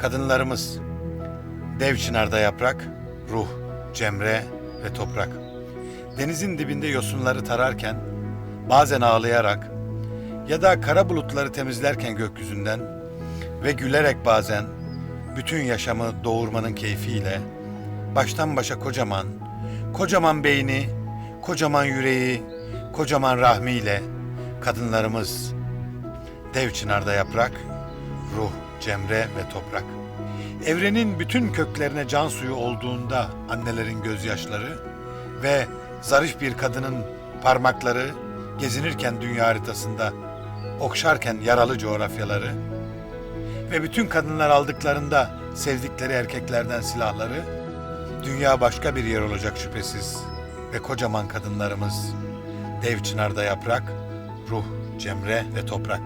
Kadınlarımız dev çınarda yaprak, ruh, cemre ve toprak. Denizin dibinde yosunları tararken, bazen ağlayarak ya da kara bulutları temizlerken gökyüzünden ve gülerek bazen bütün yaşamı doğurmanın keyfiyle baştan başa kocaman, kocaman beyni, kocaman yüreği, kocaman rahmiyle kadınlarımız dev çınarda yaprak, ruh, cemre ve toprak. Evrenin bütün köklerine can suyu olduğunda annelerin gözyaşları ve zarif bir kadının parmakları gezinirken dünya haritasında okşarken yaralı coğrafyaları ve bütün kadınlar aldıklarında sevdikleri erkeklerden silahları dünya başka bir yer olacak şüphesiz ve kocaman kadınlarımız dev çınarda yaprak, ruh, cemre ve toprak.